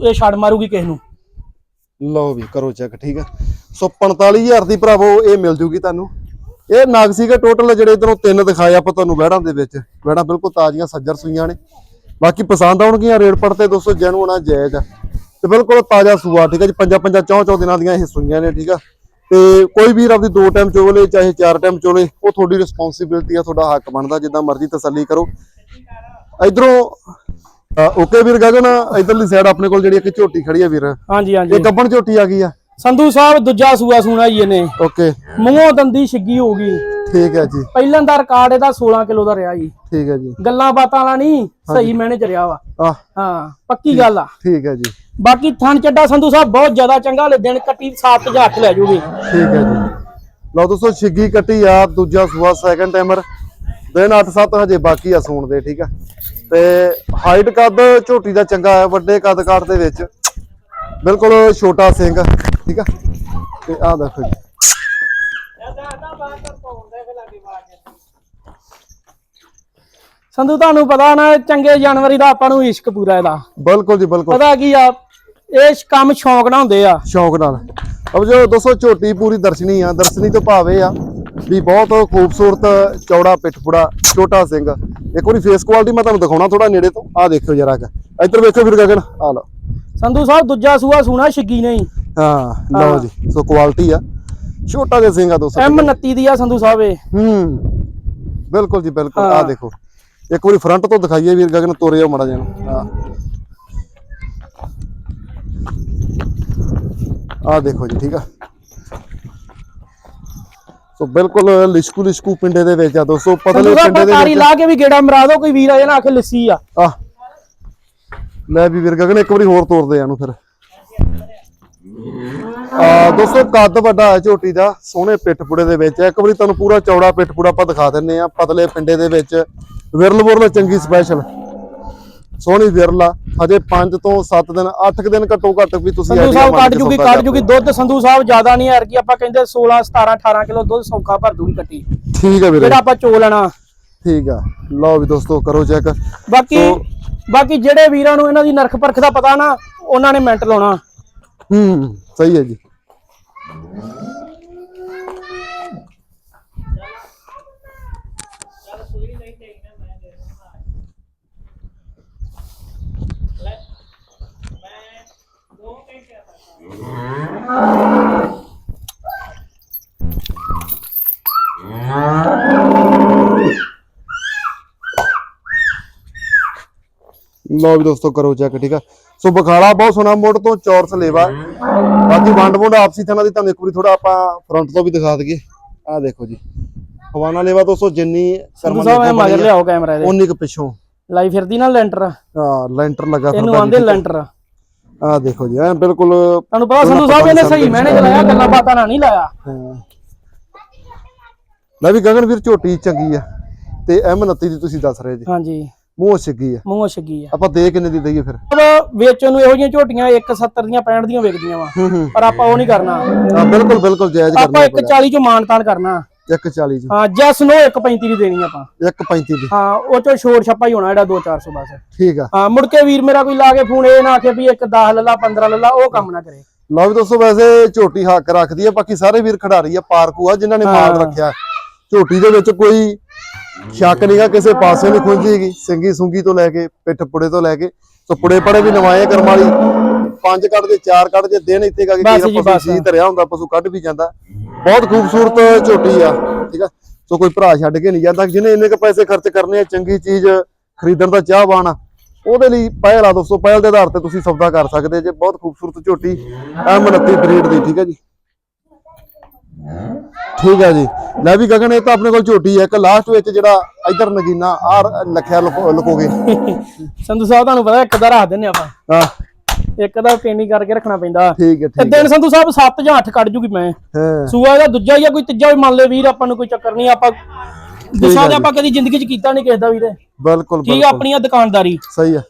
ਇਹ ਛੱਡ ਮਾਰੂਗੀ ਕਿਸੇ ਨੂੰ। ਲਓ ਵੀ ਕਰੋ ਚੈੱਕ ਠੀਕ ਆ। ਸੋ 45000 ਦੀ ਭਰਾਵੋ ਇਹ ਮਿਲ ਜੂਗੀ ਤੁਹਾਨੂੰ। ਇਹ ਨਾਗ ਸੀਗੇ ਟੋਟਲ ਜਿਹੜੇ ਇਧਰੋਂ ਤਿੰਨ ਦਿਖਾਏ ਆਪਾਂ ਤੁਹਾਨੂੰ ਵਹਿੜਾਂ ਦੇ ਵਿੱਚ। ਵਹਿੜਾਂ ਬਿਲਕੁਲ ਤਾਜ਼ੀਆਂ ਸੱਜਰ ਸੂਈਆਂ ਨੇ। ਬਾਕੀ ਪਸੰਦ ਆਉਣਗੀਆਂ ਰੇਟ ਪੜਤੇ ਦੋਸਤੋ ਜੈਨੂਨ ਆ ਜਾਇਜ਼ ਆ। ਤੇ ਬਿਲਕੁਲ ਤਾਜ਼ਾ ਸੂਆ ਠੀਕ ਆ ਜੀ? ਪੰਜਾਂ ਪੰਜਾਂ ਚੌਂ ਚੌਂ ਦਿਨਾਂ ਦੀਆਂ ਇਹ ਸੂਈਆਂ ਨੇ ਠੀਕ ਆ? ਤੇ ਕੋਈ ਵੀਰ ਆਪਦੀ ਦੋ ਟਾਈਮ ਚੋਲੇ ਚਾਹੇ ਚਾਰ ਟਾਈਮ ਚੋਲੇ ਉਹ ਤੁਹਾਡੀ ਰਿਸਪੌਂਸਿਬਿਲਟੀ ਆ ਤੁਹਾਡਾ ਹੱਕ ਬਣਦਾ ਜਿੱਦਾਂ ਮਰਜ਼ੀ ਤਸੱਲੀ ਕਰੋ। ਇਧਰੋਂ ਓਕੇ ਵੀਰ ਗਗਨ ਇਧਰਲੀ ਸਾਈਡ ਆਪਣੇ ਕੋਲ ਜਿਹੜੀ ਇੱਕ ਝੋਟੀ ਖੜੀ ਆ ਵੀਰ। ਹਾਂਜੀ ਹਾਂਜੀ। ਇਹ ਗੱਬਣ ਝੋਟੀ ਆ ਗਈ ਆ? ਸੰਧੂ ਸਾਹਿਬ ਦੂਜਾ ਸੂਆ ਸੂਣਾ ਜੀ ਇਹਨੇ। ਓਕੇ। ਮੂੰਹੋਂ ਦੰਦੀ ਛਿੱਗੀ ਹੋਊਗੀ ਠੀਕ ਹੈ ਜੀ। ਪਹਿਲਾਂ ਦਾ ਰਿਕਾਰਡ ਇਹਦਾ 16 ਕਿਲੋ ਦਾ ਰਿਹਾ ਜੀ। ਠੀਕ ਹੈ ਜੀ। ਗੱਲਾਂ ਬਾਤਾਂ ਵਾਲਾ ਨਹੀਂ ਸਹੀ ਮੈਨੇ ਚ ਰਿਹਾ ਵਾ। ਹਾਂ ਪੱਕੀ ਗੱਲ ਆ। ਠੀਕ ਹੈ ਜੀ। ਬਾਕੀ ਥਣ ਚੱਡਾ ਸੰਧੂ ਸਾਹਿਬ ਬਹੁਤ ਜ਼ਿਆਦਾ ਚੰਗਾ ਲੈ ਦਿਨ ਕੱਟੀ 7 ਜਾਂ 8 ਲੈ ਜੂਗੀ। ਠੀਕ ਹੈ ਜੀ। ਲਓ ਦੋਸਤੋ ਛਿੱਗੀ ਕੱਟੀ ਆ ਦੂਜਾ ਸੂਆ ਸੈਕੰਡ ਟਾਈਮਰ ਦਿਨ 8-7 ਹਜੇ ਬਾਕੀ ਆ ਸੂਣ ਦੇ ਠੀਕ ਆ? ਤੇ ਹਾਈਟ ਕੱਦ ਝੋਟੀ ਦਾ ਚੰਗਾ ਹੈ ਵੱਡੇ ਕੱਦ ਕਾਠ ਦੇ ਵਿੱਚ। ਬਿਲਕੁਲ ਛੋਟਾ ਸਿੰਘ ਠੀਕ ਆ? ਤੇ ਆ ਦੇਖੋ ਜੀ। ਸੰਧੂ ਤੁਹਾਨੂੰ ਪਤਾ ਨਾ ਚੰਗੇ ਜਾਨਵਰੀ ਦਾ ਆਪਾਂ ਨੂੰ ਇਸ਼ਕ ਪੂਰਾ ਇਹਦਾ। ਬਿਲਕੁਲ ਜੀ ਬਿਲਕੁਲ। ਪਤਾ ਕੀ ਆ ਇਹ ਕੰਮ ਸ਼ੌਂਕ ਨਾਲ ਹੁੰਦੇ ਆ। ਸ਼ੌਂਕ ਨਾਲ। ਅਬ ਜੋ ਦੋਸਤੋ ਝੋਟੀ ਪੂਰੀ ਦਰਸ਼ਨੀ ਆ ਦਰਸ਼ਨੀ ਤੋਂ ਭਾਵੇਂ ਆ ਵੀ ਬਹੁਤ ਖੂਬਸੂਰਤ ਚੌੜਾ ਪਿੱਠਪੁੜਾ ਛੋਟਾ ਸਿੰਘ। ਇੱਕ ਵਾਰੀ ਫੇਸ ਕੁਆਲਿਟੀ ਮੈਂ ਤੁਹਾਨੂੰ ਦਿਖਾਉਣਾ ਥੋੜਾ ਨੇੜੇ ਤੋਂ। ਆ ਦੇਖਿਓ ਜਰਾ ਕ। ਇੱਧਰ ਵੇਖੋ ਫਿਰ ਗਗਨ ਆ ਲਓ। ਸੰਧੂ ਸਾਹਿਬ ਦੂਜਾ ਸੂਆ ਸੂਣਾ ਛਿੱਗੀ ਨਹੀਂ। ਹਾਂ ਲਓ ਜੀ ਸੋ ਕੁਆਲਿਟੀ ਆ। ਛੋਟਾ ਜਿਹਾ ਸਿੰਘ ਆ ਦੋਸਤੋ। ਐਮ 29 ਦੀ ਆ ਸੰਧੂ ਸਾਹਿਬ ਇਹ। ਹੂੰ ਬਿਲਕੁਲ ਜੀ ਬਿਲਕੁਲ। ਆ। ਦੇਖੋ। ਇੱਕ ਵਾਰੀ ਫਰੰਟ ਤੋਂ ਦਿਖਾਈਏ ਵੀਰ ਗਗਨ ਤੋਰਿਓ ਮੜਾ ਜਾਨ ਹਾਂ। ਆ ਦੇਖੋ ਜੀ ਠੀਕ ਆ। ਸੋ ਬਿਲਕੁਲ ਲਿਸ਼ਕੂ ਲਿਸ਼ਕੂ ਪਿੰਡੇ ਦੇ ਵਿੱਚ ਆ ਦੋਸਤੋ ਪਤਲੇ ਪਿੰਡੇ ਦੇ ਵਿੱਚ। ਲਾ ਕੇ ਵੀ ਗੇੜਾ ਮਰਾ ਦੋ ਕੋਈ ਵੀਰ ਆ ਜਾਣਾ ਆਖੇ ਲੱਸੀ ਆ। ਆ। ਲੈ ਵੀ ਵੀਰ ਗਗਨ ਇੱਕ ਵਾਰੀ ਹੋਰ ਤੋਰਦੇ ਆ ਇਹਨੂੰ ਫਿਰ। ਆ ਦੋਸਤੋ ਕੱਦ ਵੱਡਾ ਹੈ ਝੋਟੀ ਦਾ ਸੋਹਣੇ ਪਿੱਠਪੁੜੇ ਦੇ ਵਿੱਚ ਇੱਕ ਵਾਰੀ ਤੁਹਾਨੂੰ ਪੂਰਾ ਚੌੜਾ ਪਿੱਠਪੁੜਾ ਆਪਾਂ ਦਿਖਾ ਦਿੰਨੇ ਆ ਪਤਲੇ ਪਿੰਡੇ ਦੇ ਵਿੱਚ। ਵਿਰਲ ਬੁਰਲ ਚੰਗੀ ਸਪੈਸ਼ਲ ਸੋਹਣੀ ਵਿਰਲ ਹਜੇ 5 ਤੋਂ 7 ਦਿਨ 8 ਦਿਨ ਘੱਟੋ ਘੱਟ ਵੀ ਤੁਸੀਂ ਸੰਧੂ ਸਾਹਿਬ ਮੰਨ ਕੱਢ ਕੇ ਜੂਗੀ ਕਰ ਜੂਗੀ ਦੁੱਧ ਸੰਧੂ ਸਾਹਿਬ ਜ਼ਿਆਦਾ ਨਹੀਂ ਹੈ ਕਿ ਆਪਾਂ ਕਹਿੰਦੇ 16 17 18 ਕਿਲੋ ਦੁੱਧ ਸੌਖਾ ਭਰ ਦੂਗੀ ਕੱਟੀ। ਠੀਕ ਆ ਵੀਰੇ। ਜਿਹੜਾ ਆਪਾਂ ਚੋ ਲੈਣਾ। ਠੀਕ ਆ। ਲਓ ਵੀ ਦੋਸਤੋ ਕਰੋ ਚੈੱਕ। ਬਾਕੀ ਬਾਕੀ ਜਿਹੜੇ ਵੀਰਾਂ ਨੂੰ ਇਹਨਾਂ ਦੀ ਨਰਖ ਪਰਖ ਦਾ ਪਤਾ ਨਾ ਉਹਨਾਂ ਨੇ ਮਿੰਟ ਲਾਉਣਾ। ਹੂੰ ਸਹੀ ਹੈ ਜੀ। ਲਓ ਵੀ ਦੋਸਤੋ ਕਰੋ ਚੈੱਕ ਠੀਕ ਆ? ਸੋ ਬਖਾਲਾ ਬਹੁਤ ਸੋਹਣਾ ਮੋੜ ਤੋਂ ਚੌਰਸ ਲੇਵਾ ਬਾਕੀ ਵੰਡ ਵੰਡ ਆਪਸੀ ਥਾਂ ਦੀ ਤੁਹਾਨੂੰ ਇੱਕ ਵਾਰੀ ਥੋੜਾ ਆਪਾਂ ਫਰੰਟ ਤੋਂ ਵੀ ਦਿਖਾ ਦਈਏ। ਆਹ ਦੇਖੋ ਜੀ। ਹਵਾਨਾ ਲੇਵਾ ਦੋਸਤੋ ਜਿੰਨੀ ਕਰਮਾਂ ਸਾਹਿਬ ਦੀ ਮਗਰ ਲਿਆਓ ਕੈਮਰਾ ਇਹਦੇ। ਉਨੀ ਕੁ ਪਿੱਛੋਂ। ਲਾਈ ਫਿਰਦੀ ਨਾ ਲੈਂਟਰ। ਹਾਂ ਲੈਂਟਰ ਲੱਗਾ ਇਹਨੂੰ ਫਿਰਦਾ ਆਂਦੇ। ਲੈਂਟਰ। ਆਹ ਦੇਖੋ ਜੀ ਐ ਬਿਲਕੁਲ ਤੁਹਾਨੂੰ ਪਤਾ ਸੰਧੂ ਸਾਹਿਬ ਇਹਨੇ ਸਹੀ ਮੈਨੇ ਚਲਾਇਆ ਗੱਲਾਂ ਬਾਤਾਂ ਨਾਲ ਨਹੀਂ ਲਾਇਆ। ਲੈ ਵੀ ਗਗਨਵੀਰ ਝੋਟੀ ਚੰਗੀ ਆ ਤੇ M29 ਦੀ ਤੁਸੀਂ ਦੱਸ ਰਹੇ ਜੀ। ਹਾਂਜੀ। ਮੂੰਹ ਛਿੱਗੀ ਆ। ਮੂੰਹ ਛੱਗੀ ਆ। ਆਪਾਂ ਦੇ ਕਿੰਨੇ ਦੀ ਦਈਏ ਫਿਰ? ਵੇਚਣ ਨੂੰ ਇਹੋ ਜਿਹੀਆਂ ਝੋਟੀਆਂ 170 ਦੀਆਂ 65 ਦੀਆਂ ਵਿਕਦੀਆਂ ਵਾ। ਪਰ ਆਪਾਂ ਉਹ ਨਹੀਂ ਕਰਨਾ। ਬਿਲਕੁਲ ਬਿਲਕੁਲ ਜਾਇਜ਼ ਆਪਾਂ ਕਰਨਾ 140 ਚੋਂ ਮਾਨਤਾਨ ਕਰਨਾ। 140 ਜੀ ਹਾਂ ਜੈਸ ਨੋ 135 ਦੀ ਦੇਣੀ ਆਪਾਂ। 135 ਦੀ। ਹਾਂ ਉਹ ਚੋਂ ਸ਼ੋਰ ਛੱਪਾ ਹੀ ਹੋਣਾ ਜਿਹੜਾ 2-400 ਬਸ। ਠੀਕ ਆ। ਹਾਂ ਮੁੜ ਕੇ ਵੀਰ ਮੇਰਾ ਕੋਈ ਲਾ ਕੇ ਫੋਨ ਇਹ ਨਾ ਆਖੇ ਵੀ ਇੱਕ 10 ਲੱਲਾ 15 ਲੱਲਾ ਉਹ ਕੰਮ ਨਾ ਕਰੇ। ਲਓ ਵੀ ਦੋਸਤੋ ਵੈਸੇ ਝੋਟੀ ਹੱਕ ਰੱਖਦੀ ਆ ਬਾਕੀ ਸਾਰੇ ਵੀਰ ਖਿਡਾਰੀ ਆ ਪਾਰਕੂ ਆ ਜਿਨ੍ਹਾਂ ਨੇ ਮਾਲ। ਰੱਖਿਆ। ਝੋਟੀ ਦੇ ਵਿੱਚ ਕੋਈ ਸ਼ੱਕ ਨਹੀਂਗਾ ਕਿਸੇ ਪਾਸੇ ਨਹੀਂ ਖੁੰਝੀਗੀ ਸਿੰਗੀ ਸੁੰਗੀ ਤੋਂ ਲੈ ਕੇ ਪਿੱਠ ਪੁੜੇ ਤੋਂ ਲੈ ਕੇ ਸੋ ਪੁੜੇ ਪੜੇ ਵੀ ਨਵਾਏ ਕਰਮ ਵਾਲੀ। ਪੰਜ ਕੱਢ ਦੇ ਚਾਰ ਕੱਢ ਦੇ ਦਿਨ ਇੱਥੇ ਕਾ ਕੇ ਕੀ ਜੀ, ਪਸ਼ੂ। ਸੀ ਧਰਿਆ ਹੁੰਦਾ ਪਸ਼ੂ ਕੱਢ ਵੀ ਜਾਂਦਾ। ਬਹੁਤ ਖੂਬਸੂਰਤ ਝੋਟੀ ਆ ਠੀਕ ਆ? ਸੋ ਕੋਈ ਭਰਾ ਛੱਡ ਕੇ ਨਹੀਂ ਜਾਂਦਾ ਜਿਹਨੇ ਇੰਨੇ ਕ ਪੈਸੇ ਖਰਚ ਕਰਨੇ ਆ ਚੰਗੀ ਚੀਜ਼ ਖਰੀਦਣ ਦਾ ਚਾਹਵਾਨ ਆ ਉਹਦੇ ਲਈ ਪਹਿਲ ਆ ਦੋਸਤੋ ਪਹਿਲ ਦੇ ਆਧਾਰ ਤੇ ਤੁਸੀਂ ਸੌਦਾ ਕਰ ਸਕਦੇ ਜੇ ਬਹੁਤ ਖੂਬਸੂਰਤ ਝੋਟੀ M29 ਬਰੀਡ ਦੀ ਠੀਕ ਹੈ ਜੀ? ਠੀਕ ਹੈ ਜੀ। ਲੈ ਵੀ ਗਗਨ ਇਹ ਤਾਂ ਆਪਣੇ ਕੋਲ ਝੋਟੀ ਹੈ ਇੱਕ ਲਾਸਟ ਵਿੱਚ ਜਿਹੜਾ ਇਧਰ ਨਗੀਨਾ ਆ ਲਖਿਆ ਲੁਕੋ- ਲੁਕੋਗੇ। ਸੰਧੂ ਸਾਹਿਬ ਤੁਹਾਨੂੰ ਪਤਾ ਇੱਕ ਦਾ ਰੱਖ ਦਿੰਨੇ ਆਪਾਂ। ਹਾਂ। ਇੱਕ ਦਾ ਪੇਨੀ ਕਰਕੇ ਰੱਖਣਾ ਪੈਂਦਾ। ਠੀਕ ਹੈ ਤੇ ਠੀਕ ਦਿਨ ਸੰਧੂ ਸਾਹਿਬ 7 ਜਾਂ 8 ਕੱਢ ਜੂਗੀ ਮੈਂ। ਹੈ। ਸੂਆ ਦਾ ਦੂਜਾ ਜਾਂ ਕੋਈ ਤੀਜਾ ਵੀ ਮੰਨ ਲੈ ਵੀਰ ਆਪਾਂ ਨੂੰ ਕੋਈ ਚੱਕਰ ਨਹੀਂ ਆਪਾਂ ਗੁੱਸਾ ਤੇ ਆਪਾਂ ਕਦੀ ਜ਼ਿੰਦਗੀ 'ਚ ਕੀਤਾ ਨਹੀਂ ਕਿਸੇ ਦਾ ਵੀਰੇ। ਬਿਲਕੁਲ ਠੀਕ ਆ ਆਪਣੀਆਂ ਦੁਕਾਨਦਾਰੀ। ਸਹੀ ਹੈ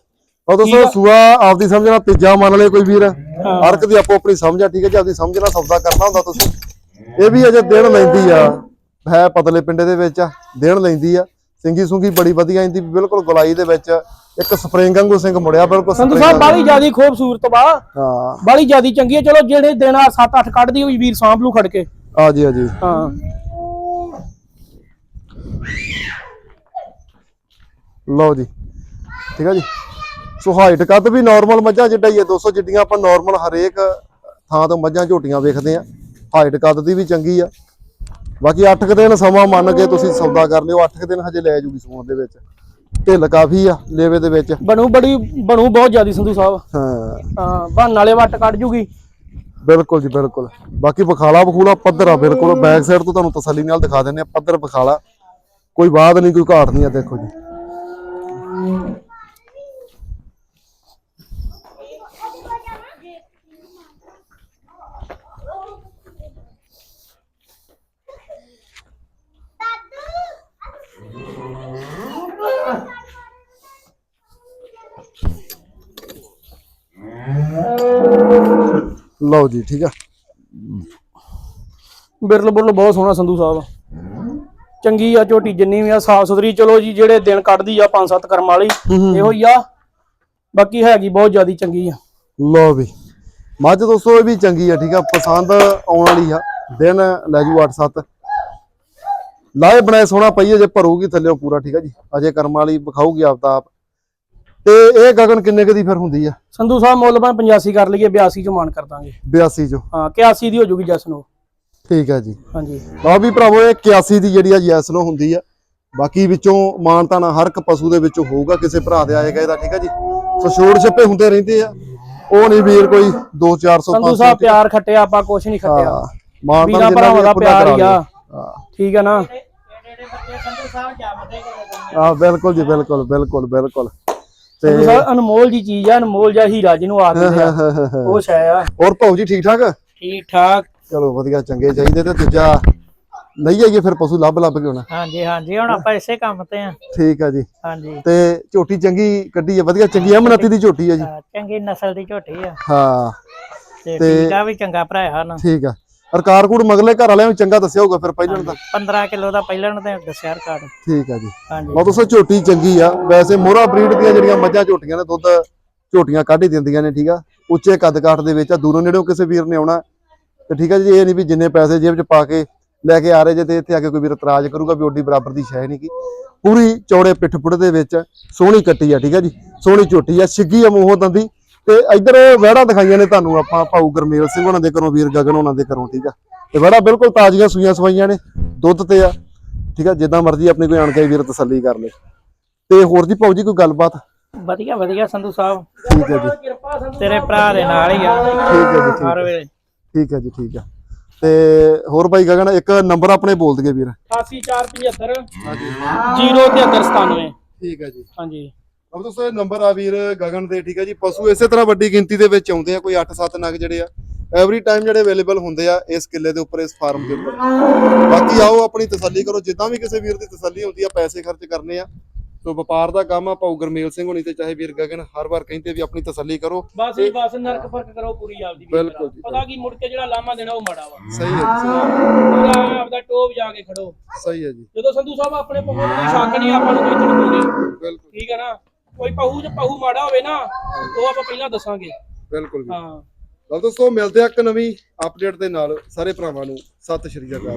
ਉਹ ਦੋਸਤੋ ਸੂਆ ਆਪਦੀ ਸਮਝ ਨਾਲ ਤੀਜਾ ਮੰਨ ਲਏ ਕੋਈ ਵੀਰ। ਹਰ ਇੱਕ ਦੀ ਆਪੋ ਆਪਣੀ ਸਮਝ ਆ ਠੀਕ ਹੈ ਜੀ ਆਪਦੀ ਸਮਝ ਨਾਲ ਸੌਦਾ ਕਰਨਾ ਹੁੰਦਾ ਤੁਸੀਂ। ਇਹ ਵੀ ਅਜੇ ਦਿਨ ਲੈਂਦੀ ਆ। ਹੈ ਪਤਲੇ ਪਿੰਡੇ ਦੇ ਵਿੱਚ ਆ ਦਿਨ ਲੈਂਦੀ ਆ। ਸਿੰਗੀ ਸੁੰਗੀ ਬੜੀ ਵਧੀਆ ਇੰਦੀ ਬਿਲਕੁਲ ਗੁਲਾਈ ਦੇ ਵਿੱਚ ਇੱਕ ਸਪਰਿੰਗ ਵਾਂਗੂ ਸਿੰਘ ਮੁੜਿਆ ਬਿਲਕੁਲ ਸੰਧੂ ਸਾਹਿਬ। ਬਾਲੀ ਜਿਆਦੀ ਖੂਬਸੂਰਤ ਵਾ। ਹਾਂ। ਬਾਲੀ ਜਿਆਦੀ ਚੰਗੀ ਹੈ ਚਲੋ ਜਿਹੜੇ ਆ 7-8 ਕੱਢਦੀ ਹੋਈ ਵੀਰ ਸਾਂਭ ਲੂ ਖੜ ਕੇ ਆ ਜੀ ਆ ਜੀ। ਹਾਂ। ਲਓ ਜੀ। ਠੀਕ ਆ ਜੀ। ਸੋ ਹਾਈਟ ਕੱਦ ਵੀ ਨਾਰਮਲ ਮੱਝਾਂ ਜਿੱਡਾ ਹੀ ਹੈ 200 ਜਿੱਡੀਆਂ ਆਪਾਂ ਨਾਰਮਲ ਹਰੇਕ ਥਾਂ ਤੋਂ ਮੱਝਾਂ ਝੋਟੀਆਂ ਵੇਖਦੇ ਆ। ਹਾਈਟ ਕੱਦ ਦੀ ਵੀ ਚੰਗੀ ਆ। ਬਾਕੀ 8 ਦਿਨ ਸਮਾਂ ਮੰਨ ਕੇ ਤੁਸੀਂ ਸੌਦਾ ਕਰ ਲਿਓ 8 ਦਿਨ ਹਜੇ ਲੈ ਜੂਗੀ ਸੂਣ ਦੇ ਵਿੱਚ। ਢਿੱਲ ਕਾਫੀ ਆ ਲੇਵੇ ਦੇ ਵਿੱਚ। ਬਣੂ ਬੜੀ ਬਣੂ ਬਹੁਤ ਜਿਆਦੀ ਸੰਧੂ ਸਾਹਿਬ। ਹਾਂ। ਹਾਂ ਬਹਾਨ ਨਾਲੇ ਵੱਟ ਕੱਢ ਜੂਗੀ। ਬਿਲਕੁਲ ਜੀ ਬਿਲਕੁਲ। ਬਾਕੀ ਬਖਾਲਾ ਬਖੂਲਾ ਪੱਧਰ ਆ ਬਿਲਕੁਲ। ਬੈਕ ਸਾਈਡ ਤੋਂ ਤੁਹਾਨੂੰ ਤਸੱਲੀ ਨਾਲ ਦਿਖਾ ਦਿੰਨੇ ਆ ਪੱਧਰ ਬਖਾਲਾ ਕੋਈ ਬਾਤ ਨਹੀਂ ਕੋਈ ਘਾਟ ਨਹੀਂ ਆ ਦੇਖੋ ਜੀ। ਲਓ ਜੀ ਠੀਕ ਆ। ਬਿਰਲ ਬੁਰਲ ਬਹੁਤ ਸੋਹਣਾ ਸੰਧੂ ਸਾਹਿਬ ਚੰਗੀ ਆ ਝੋਟੀ ਜਿੰਨੀ ਵੀ ਆ ਸਾਫ਼ ਸੁਥਰੀ। ਚਲੋ ਜੀ ਜਿਹੜੇ ਦਿਨ ਕੱਢਦੀ ਆ ਪੰਜ ਸੱਤ ਕਰਮ ਵਾਲੀ ਇਹੋ ਹੀ ਆ। ਬਾਕੀ ਹੈਗੀ ਬਹੁਤ ਜ਼ਿਆਦੀ ਚੰਗੀ ਆ। ਲਓ ਵੀ। ਮੱਝ ਦੋਸਤੋ ਇਹ ਵੀ ਚੰਗੀ ਆ ਠੀਕ ਆ। ਪਸੰਦ ਆਉਣ ਵਾਲੀ ਆ। ਦਿਨ ਲੈ ਜੂ 8-7 ਲਾਏ ਬਣਾਏ ਸੋਹਣਾ ਪਈਏ ਜੇ ਭਰੂਗੀ ਥੱਲੇ ਪੂਰਾ ਠੀਕ ਆ ਜੀ। ਅਜੇ ਕਰਮ ਵਾਲੀ ਵਿਖਾਊਗੀ ਆਪ ਤਾਂ ਆਪ। ਤੇ ਇਹ ਗਗਨ ਕਿੰਨੇ ਕੁ ਦੀ ਫਿਰ ਹੁੰਦੀ ਆ? ਸੰਧੂ ਸਾਹਿਬ ਮੁੱਲ ਭਾਵੇਂ 85 ਕਰ ਲਈਏ 82 ਚ ਮਾਨ ਕਰ ਦਾਂਗੇ। 82 ਚੋਂ। ਹਾਂ 81 ਦੀ ਹੋ ਜੂਗੀ ਜਸ ਨੂੰ। ਠੀਕ ਆ ਜੀ। ਹਾਂਜੀ। ਲਓ ਵੀ ਭਰਾਵੋ ਇਹ 81 ਦੀ ਜਿਹੜੀ ਆ ਜੈਸ ਨੂੰ ਹੁੰਦੀ ਆ। ਬਾਕੀ ਵਿੱਚੋਂ ਮਾਨਤਾ ਨਾ ਹਰ ਇੱਕ ਪਸ਼ੂ ਦੇ ਵਿੱਚੋਂ ਹੋਊਗਾ ਕਿਸੇ ਭਰਾ ਦੇ ਆਏਗਾ ਇਹਦਾ ਠੀਕ ਆ ਜੀ? ਸੋ ਛੋੜ ਛੱਪੇ ਹੁੰਦੇ ਰਹਿੰਦੇ ਆ। ਉਹ ਨਹੀਂ ਵੀਰ ਕੋਈ 2 400 ਸੰਧੂ ਸਾਹਿਬ ਪਿਆਰ ਖੱਟਿਆ ਆਪਾਂ ਕੁਛ ਨਹੀਂ ਖੱਟਿਆ। ਮਾਨਤਾ ਵੀਰਾਂ ਭਰਾਵਾਂ ਦਾ ਪਿਆਰ ਹੀ ਆ। ਹਾਂ। ਠੀਕ ਆ ਨਾ? ਆ ਬਿਲਕੁਲ ਜੀ ਬਿਲਕੁਲ ਬਿਲਕੁਲ ਬਿਲਕੁਲ। ਤੇ ਸਾਹਿਬ ਅਨਮੋਲ ਜੀ ਚੀਜ਼ ਆ ਅਨਮੋਲ ਜਿਹਾ ਹੀਰਾ ਜਿਹਨੂੰ ਆ ਦਿੰਦੇ ਆ ਉਹ ਸ਼ੈ ਆ। ਹੋਰ ਭਾਉ ਜੀ ਠੀਕ ਠਾਕ? ਠੀਕ ਠਾਕ। ਚਲੋ ਵਧੀਆ ਚੰਗੇ ਚਾਹੀਦੇ ਤੇ ਦੂਜਾ ਨਹੀਂ ਆਈਏ ਫਿਰ ਪਸ਼ੂ ਲੱਭ ਲੱਭ ਕੇ ਹੁਣ। ਹਾਂਜੀ ਹਾਂਜੀ ਹੁਣ ਆਪਾਂ ਇਸੇ ਕੰਮ ਤੇ ਆ। ਠੀਕ ਆ ਜੀ। ਹਾਂਜੀ। ਤੇ ਝੋਟੀ ਚੰਗੀ ਕੱਢੀ ਆ ਵਧੀਆ ਚੰਗੀ ਅਮਨਤੀ ਦੀ ਝੋਟੀ ਆ ਜੀ। ਹਾਂ, ਚੰਗੀ ਨਸਲ ਦੀ ਝੋਟੀ ਆ। ਹਾਂ। ਤੇ ਤੇ- ਟੀਕਾ ਵੀ ਚੰਗਾ ਭਰਾਇਆ ਨਾ। ਠੀਕ ਆ। ਸਰਕਾਰ ਕੋਲ ਮਗਲੇ ਘਰ ਵਾਲਿਆਂ ਨੂੰ ਚੰਗਾ ਦੱਸਿਆ ਹੋਊਗਾ ਫਿਰ ਪਹਿਲਾਂ ਦਾ। 15 ਕਿਲੋ ਦਾ ਪਹਿਲਾਂ ਤੇ ਦੱਸਿਆ ਰਿਕਾਰਡ ਠੀਕ ਆ ਜੀ। ਹਾਂਜੀ। ਲਓ ਦੋਸਤੋ ਝੋਟੀ ਚੰਗੀ ਆ। ਵੈਸੇ ਮੋਹਰਾ ਬਰੀਡ ਦੀਆਂ ਜਿਹੜੀਆਂ ਮੱਝਾਂ ਝੋਟੀਆਂ ਨੇ ਦੁੱਧ ਝੋਟੀਆਂ ਕੱਢ ਹੀ ਦਿੰਦੀਆਂ ਨੇ ਠੀਕ ਆ। ਉੱਚੇ ਕੱਦ ਕਾਠ ਦੇ ਵਿੱਚ ਆ ਦੂਰੋਂ ਨੇੜੋਂ ਕਿਸੇ ਵੀਰ ਨੇ ਆਉਣਾ। ਤੇ ਠੀਕ ਆ ਜੀ ਇਹ ਨਹੀਂ ਵੀ ਜਿੰਨੇ ਪੈਸੇ ਜੇਬ 'ਚ ਪਾ ਕੇ ਲੈ ਕੇ ਆ ਰਹੇ ਜੇ ਤੇ ਇੱਥੇ ਆ ਕੇ ਕੋਈ ਵੀਰ ਇਤਰਾਜ਼ ਕਰੂਗਾ ਵੀ ਓਡੀ ਬਰਾਬਰ ਦੀ ਸ਼ੈ ਨਹੀਂ ਕੀ। ਪੂਰੀ ਚੌੜੇ ਪਿੱਠ ਪੁੜ ਦੇ ਵਿੱਚ ਸੋਹਣੀ ਕੱਟੀ ਆ ਠੀਕ ਆ ਜੀ। ਸੋਹਣੀ ਝੋਟੀ ਆ ਛਿੱਗੀ ਆ ਮੂੰਹੋਂ ਦੰਦੀ। ਤੇ ਇੱਧਰ ਵਹਿੜਾ ਦਿਖਾਈਆਂ ਨੇ ਤੁਹਾਨੂੰ ਆਪਾਂ ਭਾਊ ਗਰਮੇਲ ਸਿੰਘ ਉਹਨਾਂ ਦੇ ਘਰੋਂ ਵੀਰ ਗਗਨ ਉਹਨਾਂ ਦੇ ਘਰੋਂ ਠੀਕ ਆ? ਤੇ ਵਹਿੜਾ ਬਿਲਕੁਲ ਤਾਜ਼ੀਆਂ ਸੂਈਆਂ ਸਵਾਈਆਂ ਨੇ ਦੁੱਧ ਤੇ ਆ ਠੀਕ ਆ? ਜਿੱਦਾਂ ਮਰਜ਼ੀ ਆਪਣੀ ਕੋਈ ਆਣ ਕੇ ਵੀਰ ਤਸੱਲੀ ਕਰ ਲੇ। ਤੇ ਹੋਰ ਜੀ ਭਾਊ ਜੀ ਕੋਈ ਗੱਲਬਾਤ? ਵਧੀਆ ਵਧੀਆ ਸੰਧੂ ਸਾਹਿਬ। ਠੀਕ ਹੈ ਜੀ। ਤੇਰੇ ਭਰਾ ਦੇ ਨਾਲ ਹੀ ਆ। ਠੀਕ ਹੈ ਜੀ ਠੀਕ ਹਰ ਹੈ ਵੇਲੇ। ਠੀਕ ਹੈ ਜੀ ਠੀਕ ਹੈ ਤੇ ਹੋਰ ਭਾਈ ਗਗਨ ਇੱਕ ਨੰਬਰ ਆਪਣੇ ਬੋਲ ਦਈਏ ਵੀਰ। 8475 ਹਾਂਜੀ 07397 ਠੀਕ ਹੈ ਜੀ। ਹਾਂਜੀ। ਅਬ ਦੋਸਤੋ ਇਹ ਨੰਬਰ ਆ ਵੀਰ ਗਗਨ ਦੇ ਠੀਕ ਹੈ ਜੀ। ਪਸ਼ੂ ਇਸੇ ਤਰ੍ਹਾਂ ਵੱਡੀ ਗਿਣਤੀ ਦੇ ਵਿੱਚ ਆਉਂਦੇ ਆ ਕੋਈ 8-7 ਨਗ ਜਿਹੜੇ ਆ ਐਵਰੀ ਟਾਈਮ ਜਿਹੜੇ ਅਵੇਲੇਬਲ ਹੁੰਦੇ ਆ ਇਸ ਕਿੱਲੇ ਦੇ ਉੱਪਰ ਇਸ ਫਾਰਮ ਦੇ ਉੱਪਰ। ਬਾਕੀ ਆਓ ਆਪਣੀ ਤਸੱਲੀ ਕਰੋ ਜਿੱਦਾਂ ਵੀ ਕਿਸੇ ਵੀਰ ਦੀ ਤਸੱਲੀ ਹੁੰਦੀ ਆ ਪੈਸੇ ਖਰਚ ਕਰਨੇ ਆ। ਸੋ ਵਪਾਰ ਦਾ ਕੰਮ ਆ ਭਾਊ ਗਰਮੇਲ ਸਿੰਘ ਹੋਣੀ ਤੇ ਚਾਹੇ ਵੀਰ ਗਗਨ ਹਰ ਵਾਰ ਕਹਿੰਦੇ ਵੀ ਆਪਣੀ ਤਸੱਲੀ ਕਰੋ। ਬਸ ਹੀ ਬਸ ਨਰਕ ਫ਼ਰਕ ਕਰੋ ਪੂਰੀ ਆਪਦੀ ਬਿਲਕੁਲ ਜੀ, ਪਤਾ ਕੀ ਮੁੜ ਕੇ ਜਿਹੜਾ ਲਾਮਾ ਦੇਣਾ ਉਹ ਮਾੜਾ ਵਾ। ਸਹੀ ਹੈ ਪੂਰਾ ਆਪਦਾ ਟੋਪ ਜਾ ਕੇ ਖੜੋ। ਸਹੀ ਹੈ ਜੀ। ਜਦੋਂ ਸੰਧੂ ਸਾਹਿਬ ਆਪਣੇ ਪਹੂ ਦੀ ਸ਼ੱਕ ਨਹੀਂ ਆਪਾਂ ਨੂੰ ਕੋਈ ਤੜਕੂਗੇ ਬਿਲਕੁਲ। ਠੀਕ ਹੈ ਨਾ? ਕੋਈ ਪਹੂ ਜੇ ਪਹੂ ਮਾੜਾ ਹੋਵੇ ਨਾ ਉਹ ਆਪਾਂ ਪਹਿਲਾਂ ਦੱਸਾਂਗੇ। ਬਿਲਕੁਲ ਜੀ। ਹਾਂ। ਲਓ ਦੋਸਤੋ ਮਿਲਦੇ ਆ ਇੱਕ ਨਵੀਂ ਅਪਡੇਟ ਦੇ ਨਾਲ। ਸਾਰੇ ਭਰਾਵਾਂ ਨੂੰ ਸਤਿ ਸ਼੍ਰੀ ਅਕਾਲ।